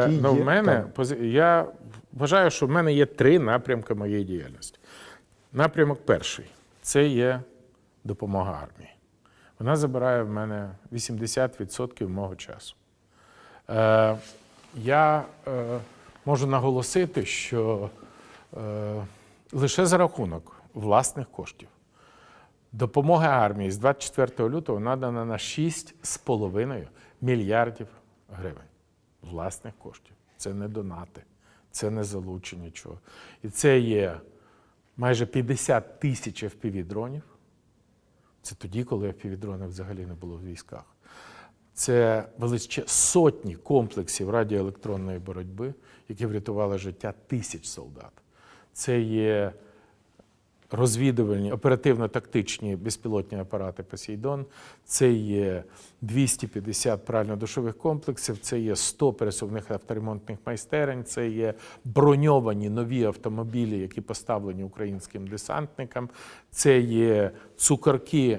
Які Ну, в мене я вважаю, що в мене є три напрямки моєї діяльності. Напрямок перший це є допомога армії. Вона забирає в мене 80% мого часу. Е, я е, можу наголосити, що е, лише за рахунок власних коштів допомога армії з 24 лютого надана на 6,5 мільярдів гривень власних коштів. Це не донати, це не залучення нічого. І це є майже 50 тисяч FPV-дронів. Це тоді, коли FPV-дронів взагалі не було в військах. Це величе сотні комплексів радіоелектронної боротьби, які врятували життя тисяч солдат. Це є розвідувальні оперативно-тактичні безпілотні апарати Посейдон, це є 250 прально-душових комплексів, це є 100 пересувних авторемонтних майстерень, це є броньовані нові автомобілі, які поставлені українським десантникам, це є цукорки.